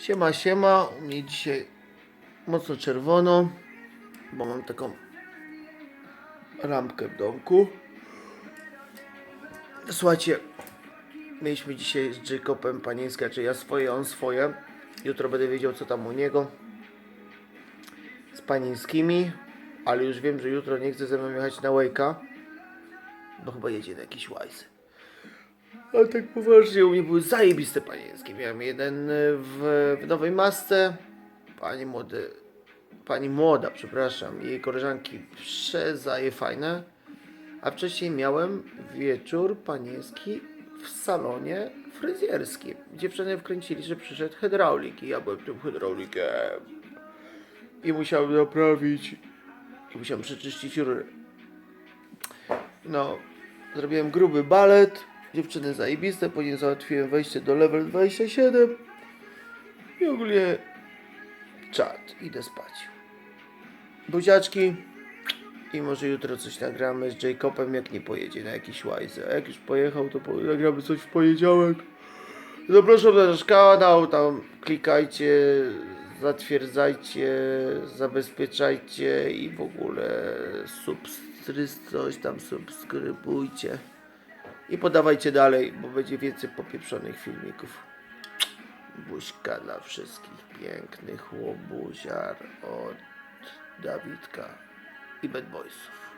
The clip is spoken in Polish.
Siema, siema. U mnie dzisiaj mocno czerwono, bo mam taką lampkę w domku. Słuchajcie, mieliśmy dzisiaj z Jacobem panieńskie, czy ja swoje, on swoje. Jutro będę wiedział, co tam u niego z panieńskimi, ale już wiem, że jutro nie chcę ze mną jechać na Wake'a, bo chyba jedzie na jakiś łajzy. Ale tak poważnie, u mnie były zajebiste panieńskie. Miałem jeden y, w, w nowej masce. Pani młody, pani młoda, przepraszam, i jej koleżanki przezaje fajne. A wcześniej miałem wieczór panieński w salonie fryzjerskim. Dziewczyny wkręcili, że przyszedł hydraulik i ja byłem tym hydraulikiem. I musiałem naprawić, i musiałem przeczyścić rury. No, zrobiłem gruby balet. Dziewczyny zajebiste, później załatwiłem wejście do level 27. I ogólnie czat, idę spać. Buziaczki. I może jutro coś nagramy z Jacobem, jak nie pojedzie na jakiś łajzy. A jak już pojechał, to po- nagramy coś w poniedziałek. Zapraszam na nasz kanał, tam klikajcie, zatwierdzajcie, zabezpieczajcie i w ogóle substry, coś tam subskrybujcie. I podawajcie dalej, bo będzie więcej popieprzonych filmików. Buźka dla wszystkich pięknych łobuziar od Dawidka i Bad Boysów.